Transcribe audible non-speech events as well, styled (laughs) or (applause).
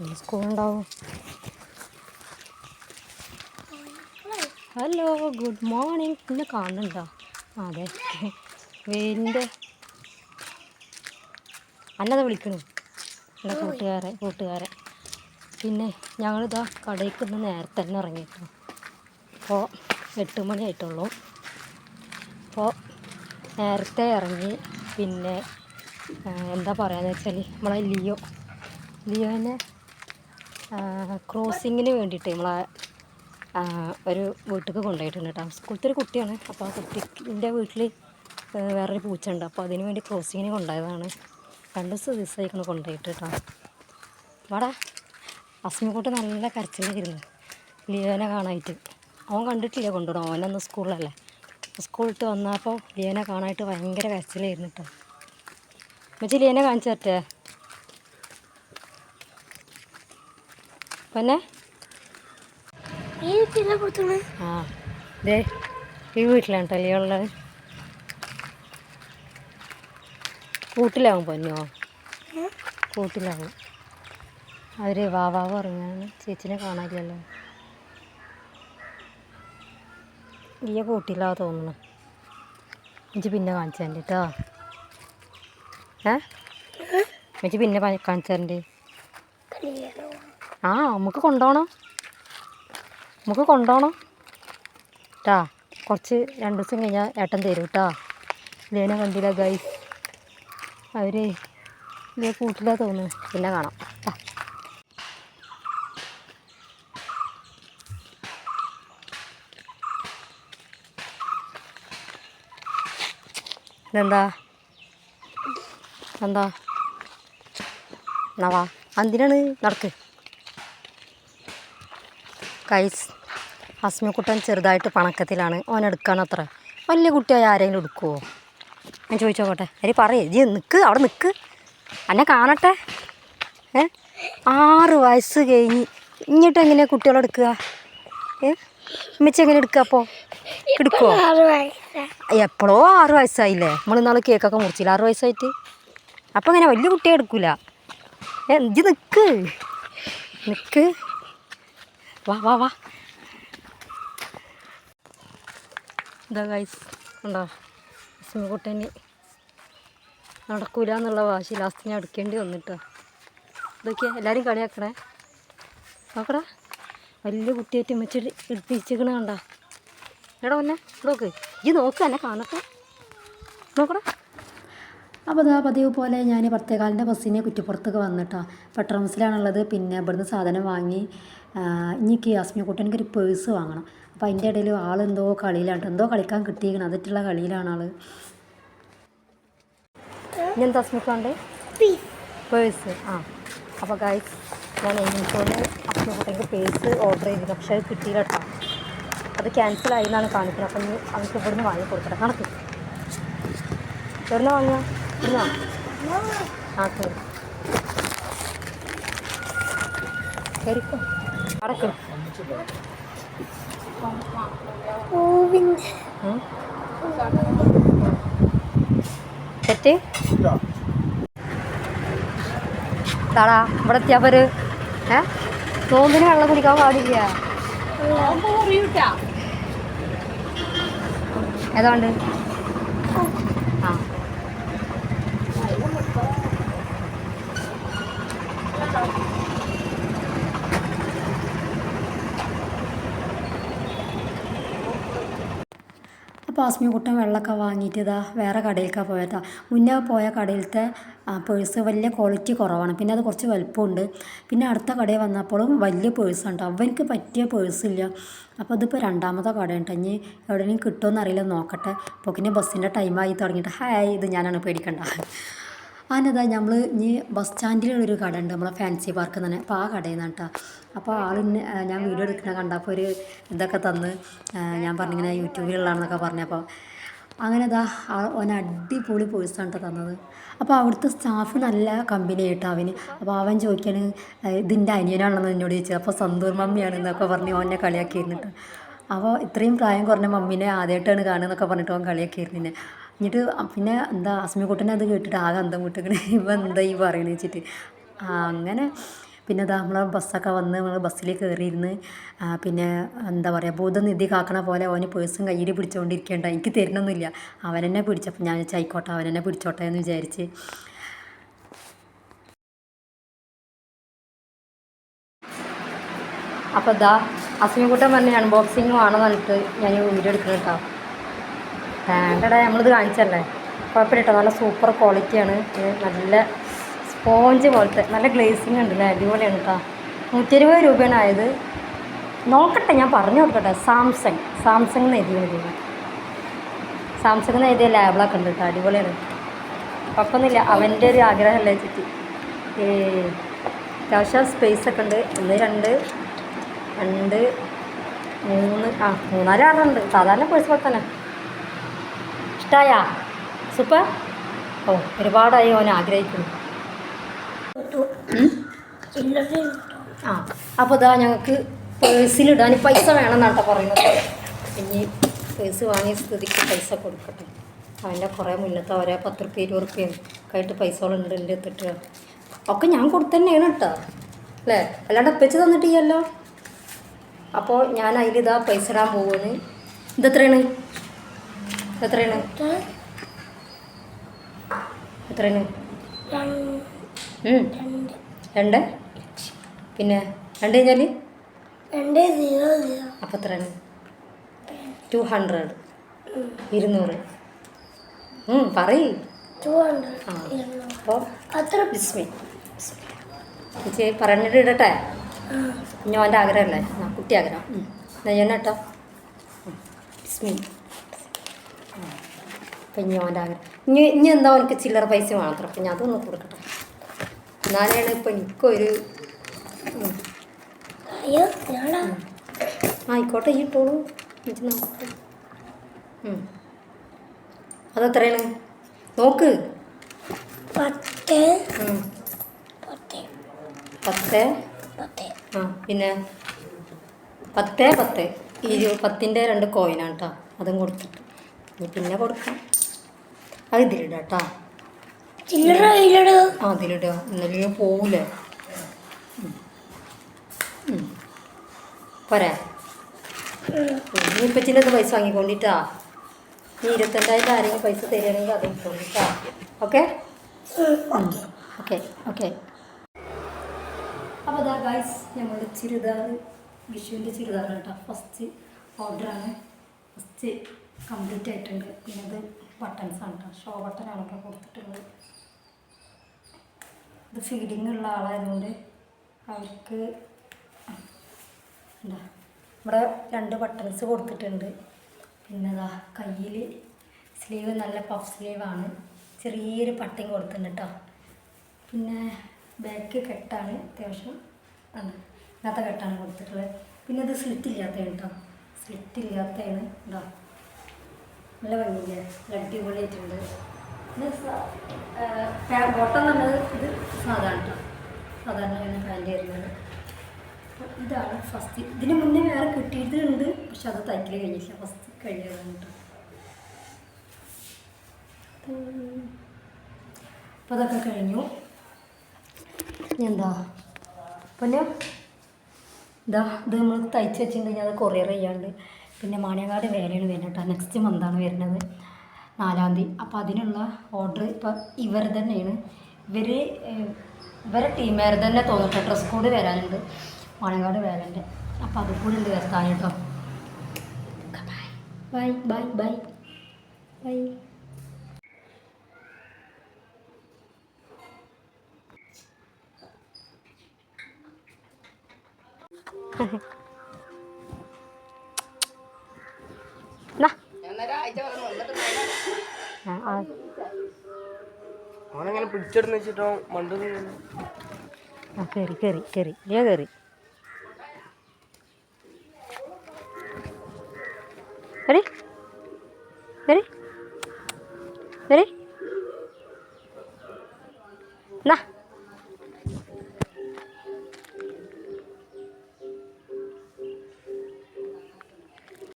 സ്കൂളുണ്ടാവും. Hello good morning ഇന്ന് കാണുന്നുണ്ടോ? അതെ. വെയിലിന്റെ അല്ലാതെ വിളിക്കണു. എന്റെ കൂട്ടുകാരെ കൂട്ടുകാരെ പിന്നെ ഞങ്ങളിതാ കടയ്ക്ക് നിന്ന് നേരത്തെ തന്നെ ഇറങ്ങിയിട്ടു. അപ്പോൾ എട്ട് മണി ആയിട്ടുള്ളൂ. അപ്പോൾ നേരത്തെ ഇറങ്ങി. പിന്നെ എന്താ പറയുക എന്ന് വെച്ചാൽ നമ്മളെ ലിയോ. ലിയോനെ ക്രോസിങ്ങിന് വേണ്ടിയിട്ട് നമ്മളെ ഒരു വീട്ടിലേക്ക് കൊണ്ടുപോയിട്ടുണ്ട് കേട്ടോ. സ്കൂളത്തെ ഒരു കുട്ടിയാണ്. അപ്പോൾ ആ കുട്ടിന്റെ വീട്ടിൽ വേറൊരു പൂച്ച ഉണ്ട് അപ്പോൾ അതിന് വേണ്ടി ക്രോസിങ്ങിന് കൊണ്ടുപോയതാണ്. രണ്ട് ദിവസം ദിവസമായിക്കണം കൊണ്ടുപോയിട്ട് കേട്ടോ. വാടാ അസ്മിക്കുട്ടി നല്ല കരച്ചിലായിരുന്നു. ലിയോനെ കാണാനായിട്ട് അവൻ കണ്ടിട്ടില്ല കൊണ്ടുവിടും അവനന്ന് സ്കൂളിലല്ലേ. സ്കൂളിട്ട് വന്നപ്പോൾ ലിയോനെ കാണാനായിട്ട് ഭയങ്കര കരച്ചിലായിരുന്നു കേട്ടോ. മച്ചി ലിയോനെ കാണിച്ചു തരട്ടെ? പിന്നെ ആ ദേ ഈ വീട്ടിലാണ് കേട്ടോ ഉള്ളത്. കൂട്ടിലാവും പൊന്നോ? കൂട്ടിലാവും. അവർ വാവാവ് ഇറങ്ങാണ് ചേച്ചിനെ കാണാനില്ലല്ലോ. ഈ കൂട്ടിലാ തോന്നുന്നു. എനിക്ക് പിന്നെ കാണിച്ചു തരണ്ട് കേട്ടോ ഏ? എനിക്ക് പിന്നെ കാണിച്ചു തരണ്ട് ആ നമുക്ക് കൊണ്ടുപോകണം നമുക്ക് കൊണ്ടുപോകണം കേട്ടാ കുറച്ച് രണ്ട് ദിവസം കഴിഞ്ഞാൽ ഏട്ടൻ തരും കേട്ടോ ഇതേനെ കണ്ടില്ല ഗൈസ് അവർ ഇതേ കൂട്ടില്ല തോന്നുന്നു. പിന്നെ കാണാം. ഇതെന്താ? എന്താ? എന്നാ വാ. നടക്ക്? കൈസ് അസ്മിക്കുട്ടൻ ചെറുതായിട്ട് പണക്കത്തിലാണ്. ഓൻ എടുക്കണം അത്ര വലിയ കുട്ടിയായി ആരെങ്കിലും എടുക്കുമോ ഞാൻ ചോദിച്ചോക്കട്ടെ. അരി പറയേ. ജി നിൽക്ക് അവിടെ നിൽക്ക് എന്നെ കാണട്ടെ. ഏ? ആറ് വയസ്സ് കഴിഞ്ഞ്. ഇങ്ങോട്ട് എങ്ങനെയാണ് കുട്ടികളെടുക്കുക ഏ? ഉമ്മച്ചി എങ്ങനെ എടുക്കുക അപ്പോൾ എടുക്കുമോ എപ്പോഴോ ആറ് വയസ്സായില്ലേ? നമ്മൾ ഇന്നാൾ കേക്കൊക്കെ മുറിച്ചില്ല? ആറ് വയസ്സായിട്ട്? അപ്പം ഇങ്ങനെ വലിയ കുട്ടിയെ എടുക്കൂല. ഏ ഇജ്ജ് നിൽക്ക് നിൽക്ക് വാ വാ വാ. ഇതാ ഗൈസ് ഉണ്ടോ കുട്ടന് നടക്കൂല എന്നുള്ള വാശി ലാസ്റ്റ് ഞാൻ എടുക്കേണ്ടി വന്നിട്ടോ. ഇതൊക്കെയാ എല്ലാവരും കളിയാക്കണേ. നോക്കടാ. വലിയ കുട്ടിയായിട്ട് മെച്ച് എടുപ്പിച്ചിക്കണ കണ്ട. എടാ വന്നെ നോക്ക്. ഈ നോക്ക് എന്നെ കാണട്ടെ. നോക്കടാ. അപ്പോൾ അതാ പതിവ് പോലെ ഞാൻ പത്തേകാലിന്റെ ബസ്സിന് കുറ്റിപ്പുറത്തൊക്കെ വന്നിട്ടാ. പെട്രോൾ ബസ്സിലാണുള്ളത് പിന്നെ ഇവിടുന്ന് സാധനം വാങ്ങി ഇനിക്ക് അസ്മിക്കുട്ടി എനിക്കൊരു പേഴ്സ് വാങ്ങണം. അപ്പോൾ അതിന്റെ ഇടയിൽ ആളെന്തോ കളിയിലാണ് എന്തോ കളിക്കാൻ കിട്ടിയിരിക്കണം അതിട്ടുള്ള കളിയിലാണ് ആൾ ഞാൻ തസ്മിക്കുണ്ട് പേഴ്സ് ആ. അപ്പോൾ ഗൈസ് ഞാൻ എങ്ങോട്ടോന്ന് അസ്മിക്കുട്ടിക്ക് പേഴ്സ് ഓർഡർ ചെയ്തിരുന്നു പക്ഷേ അത് കിട്ടിയില്ല കേട്ടോ അത് ക്യാൻസൽ ആയി എന്നാണ് കാണിക്കുന്നത് അപ്പം അവർക്ക് ഇവിടുന്ന് വാങ്ങി കൊടുക്കട്ടെ കണക്ക്. എവിടെ നിന്ന് ഇന്നാ ആ ശരി ശരിക്കോ അടക്ക്. സെറ്റ് താടാ ഇവിടെ എത്തിയപ്പോൾ ഏ? നോമ്പിന് വെള്ളം കുടിക്കാൻ പാടില്ല. ഏതാണ്ട് ആ അപ്പോൾ ആസ്മി കുട്ടൻ വെള്ളമൊക്കെ വാങ്ങിയിട്ട് ഇതാ വേറെ കടയിലേക്കാണ് പോയതാ. മുന്നേ പോയ കടയിലത്തെ പേഴ്സ് വലിയ ക്വാളിറ്റി കുറവാണ്. പിന്നെ അത് കുറച്ച് വലുപ്പമുണ്ട്. പിന്നെ അടുത്ത കടയിൽ വന്നപ്പോഴും വലിയ പേഴ്സാണ് കേട്ടോ അവനക്ക് പറ്റിയ പേഴ്സില്ല അപ്പോൾ ഇതിപ്പോൾ രണ്ടാമത്തെ കടയുണ്ട് ഇനി എവിടെയെങ്കിലും കിട്ടുമെന്ന് അറിയില്ല. നോക്കട്ടെ. അപ്പോൾ പിന്നെ ബസ്സിന്റെ ടൈമായി തുടങ്ങിയിട്ട്. ഹായ് ഇത് ഞാനാണ് പേടിക്കണ്ട. അതിനതാ നമ്മൾ ഇനി ബസ് സ്റ്റാൻഡിലൊരു കട ഉണ്ട് നമ്മളെ ഫാൻസി പാർക്ക് തന്നെ അപ്പോൾ ആ കടയിൽ നിന്നാണ് കേട്ടോ അപ്പോൾ ആളിന്നെ ഞാൻ വീഡിയോ എടുക്കുന്ന കണ്ടപ്പോൾ ഒരു ഇതൊക്കെ തന്ന് ഞാൻ പറഞ്ഞിങ്ങനെ യൂട്യൂബിലുള്ളതാണെന്നൊക്കെ പറഞ്ഞപ്പോൾ അങ്ങനെ ഇതാ ഓൻ അടിപൊളി പേഴ്സാണ് തന്നത്. അപ്പോൾ അവിടുത്തെ സ്റ്റാഫ് നല്ല കമ്പനി ആയിട്ടോ അവന്. അപ്പോൾ അവൻ ചോദിക്കാണ് ഇതിന്റെ അനിയനാണെന്ന് എന്നോട് ചോദിച്ചത്. അപ്പോൾ സന്തൂർ മമ്മിയാണ് എന്നൊക്കെ പറഞ്ഞ് ഓനെ കളിയാക്കിയിരുന്നു കേട്ടോ അപ്പോൾ ഇത്രയും പ്രായം കുറഞ്ഞ മമ്മീനെ ആദ്യമായിട്ടാണ് കാണുന്നതൊക്കെ പറഞ്ഞിട്ട് അവൻ കളിയാക്കിയിരുന്നു എന്നെ എന്നിട്ട് പിന്നെ എന്താ അസ്മിക്കുട്ടനെ അത് കേട്ടിട്ട് ആകെ അന്തം വിട്ടിക്കണേ. (laughs) ഇവ എന്താ ഈ പറയണ വെച്ചിട്ട്. അങ്ങനെ പിന്നെ അതാ നമ്മളെ ബസ്സൊക്കെ വന്ന് നമ്മൾ ബസ്സിൽ കയറിയിരുന്ന് പിന്നെ എന്താ പറയുക ഭൂതനിധി കാക്കണ പോലെ അവന് പേഴ്സും കയ്യിൽ പിടിച്ചുകൊണ്ടിരിക്കേണ്ട എനിക്ക് തരുന്നൊന്നുമില്ല അവനെന്നെ പിടിച്ചപ്പോൾ ഞാൻ വിചാരിച്ചു, ആയിക്കോട്ടെ അവനെന്നെ പിടിച്ചോട്ടെ എന്ന് വിചാരിച്ച്. അപ്പോൾ ഇതാ അസ്മിൻകുട്ടൻ പറഞ്ഞ അൺബോക്സിങ് വേണമെന്ന് പറഞ്ഞിട്ട് ഞാൻ വീഡിയോ എടുക്കണം കേട്ടോ. വേണ്ടടാ നമ്മളിത് കാണിച്ചല്ലേ? കുഴപ്പമില്ല കേട്ടോ നല്ല സൂപ്പർ ക്വാളിറ്റിയാണ്. നല്ല സ്പോഞ്ച് പോലത്തെ നല്ല ഗ്ലേസിങ് ഉണ്ട് അല്ലേ അടിപൊളിയാണ് കേട്ടോ നൂറ്റി ഇരുപത് രൂപയാണ് ആയത്. നോക്കട്ടെ ഞാൻ പറഞ്ഞു കൊടുക്കട്ടെ. സാംസങ് സാംസങ് എന്ന് എഴുതി മതി. സാംസങ് എന്ന് എഴുതിയ ലാബിളൊക്കെ ഉണ്ട് കേട്ടോ അടിപൊളിയാണ്. കുഴപ്പമൊന്നുമില്ല അവന്റെ ഒരു ആഗ്രഹമല്ലേ ചുറ്റി. അത്യാവശ്യം സ്പേസ് ഒക്കെ ഉണ്ട്. ഒന്ന് രണ്ട് രണ്ട് മൂന്ന് ആ മൂന്നാൽ ആളുണ്ട് സാധാരണ പേഴ്സ് പോലെ തന്നെ. ഇഷ്ടമായാ സൂപ്പർ. ഓ ഒരുപാടായി ഓൻ ആഗ്രഹിക്കുന്നു. ആ അപ്പോൾ ഇതാ ഞങ്ങൾക്ക് പേഴ്സിലിടാൻ പൈസ വേണമെന്നാണ് പറയുന്നത്. ഇനി പേഴ്സ് വാങ്ങിയ സ്ഥിതിക്ക് പൈസ കൊടുക്കട്ടെ. അവന്റെ കുറേ മുന്നത്തെ അവരെ പത്ത് റുപ്യ ഇരുപത് റുപ്യയും ഒക്കെ ആയിട്ട് പൈസകളുണ്ട് എന്റെ എത്തിട്ട് ഒക്കെ ഞാൻ കൊടുത്തന്നെയാണ് കേട്ടോ അല്ലേ? അല്ലാണ്ട് അപ്പച്ച് തന്നിട്ടില്ലല്ലോ. അപ്പോൾ ഞാൻ അതിലിതാ പൈസ ഇടാൻ പോകുന്നത് ഇതെത്രയാണ്? എത്രയാണ്? എത്രയാണ്? രണ്ട്. പിന്നെ രണ്ട് കഴിഞ്ഞാൽ അപ്പം എത്രയാണ്? ടു ഹൺഡ്രഡ് ഇരുന്നൂറ്. പറയ്. അപ്പോൾ ബിസ്മി ചേച്ചി പറഞ്ഞിട്ട് ഇടട്ടെ? ഞാൻ എന്റെ ആഗ്രഹമല്ലേ കുട്ടി ആഗ്രഹം. എന്നാ ഞാൻ കേട്ടോ ബിസ്മി അപ്പം ഇനി അവന്റെ ആഗ്രഹം ഇനി ഇനി എന്താ അവനക്ക് ചില്ലറ പൈസ മാത്രം? അപ്പം ഞാൻ അതൊന്ന് കൊടുക്കട്ടെ. എന്നാലാണ് ഇപ്പം എനിക്കൊരു. അയ്യോ ആയിക്കോട്ടെ ഈ ഇട്ടോളൂ. നോക്കട്ടെ. അതെത്രയാണ്? നോക്ക്. പത്ത്. പത്ത്. ആ പിന്നെ? പത്ത് പത്ത്. ഇരു പത്തിന്റെ രണ്ട് കോയിനാണ് കേട്ടോ അതും കൊടുത്തിട്ട്. പിന്നെ കൊടുക്കാം. അത് ഇതിലിടാം കേട്ടോ. ആ അതിലിടുക എന്നാലും പോവില്ലേ പോരാ. നീ പൈസ വാങ്ങിക്കൊണ്ടിട്ടാ. നീ ഇരുപത്തെട്ടായിട്ട് ആരെങ്കിലും പൈസ തരികയാണെങ്കിൽ അത് കൊണ്ടിട്ടാ. ഓക്കെ? Okay okay. അപ്പോൾ അതാ ഗൈസ് ഞങ്ങളുടെ ചുരിദാർ വിഷുവിന്റെ ചുരിദാർ കേട്ടോ. ഫസ്റ്റ് ഓർഡറാണ് ഫസ്റ്റ് കംപ്ലീറ്റ് ആയിട്ടുണ്ട്. പിന്നെ ഇത് ബട്ടൺസ് ആണ് കേട്ടോ ഷോ ബട്ടനാണ് ഇപ്പോൾ കൊടുത്തിട്ടുള്ളത്. ഇത് ഫീഡിങ് ഉള്ള ആളായതുകൊണ്ട് അവർക്ക് എന്താ ഇവിടെ രണ്ട് ബട്ടൺസ് കൊടുത്തിട്ടുണ്ട്. പിന്നെ ഇതാ കയ്യിൽ സ്ലീവ് നല്ല പഫ് സ്ലീവാണ് ചെറിയൊരു പട്ടിങ് കൊടുത്തിട്ടുണ്ട് കേട്ടോ പിന്നെ ബാക്ക് കെട്ടാണ് അത്യാവശ്യം ആണ്. ഇങ്ങനത്തെ കെട്ടാണ് കൊടുത്തിട്ടുള്ളത്. പിന്നെ ഇത് സ്ലിറ്റ് ഇല്ലാത്തതാണ് കേട്ടോ സ്ലിറ്റ് ഇല്ലാത്തതാണ്. കേട്ടോ നല്ല ഭംഗിയില്ല? അടിപൊളിയായിട്ടുണ്ട്. പിന്നെ ബോട്ടം എന്നുള്ളത് ഇത് സാധാരണ സാധാരണ പാന്റ് വരുന്നത് അപ്പോൾ ഇതാണ് ഫസ്റ്റ് ഇതിന് മുന്നേ വേറെ കിട്ടിയിട്ടുണ്ട് പക്ഷെ അത് തയ്ക്കൽ കഴിഞ്ഞില്ല ഫസ്റ്റ് കഴിയാതാണ് കേട്ടോ അപ്പോൾ അതൊക്കെ കഴിഞ്ഞു. എന്താ? പിന്നെ? ഇതാ ഇത് നമ്മൾ തയ്ച്ച് വെച്ചിട്ടുണ്ടെങ്കിൽ അത് കൊറിയർ ചെയ്യാണ്ട് പിന്നെ മാണിയങ്ങാട് വേലയാണ് വരുന്നത് കേട്ടോ നെക്സ്റ്റ് മന്താണ് വരുന്നത്. നാലാം തീയതി. അപ്പോൾ അതിനുള്ള ഓർഡർ ഇപ്പോൾ ഇവർ തന്നെയാണ്. ഇവർ ഇവരെ ടീമേർ തന്നെ തോന്നിട്ട് ഡ്രസ് കോഡ് വരാനുണ്ട്. മാണിയങ്ങാട് വേലന്റെ അപ്പോൾ അതും കൂടി ഉണ്ട് വരുത്താൻ കേട്ടോ. ബൈ ബൈ ബൈ ബൈ എന്നാ അവനങ്ങനെ പിടിച്ചെടുന്ന് വെച്ചിട്ടോ? മണ്ടു ആ കയറി കയറി കയറി ഞാൻ കയറി കയറി കയറി വരി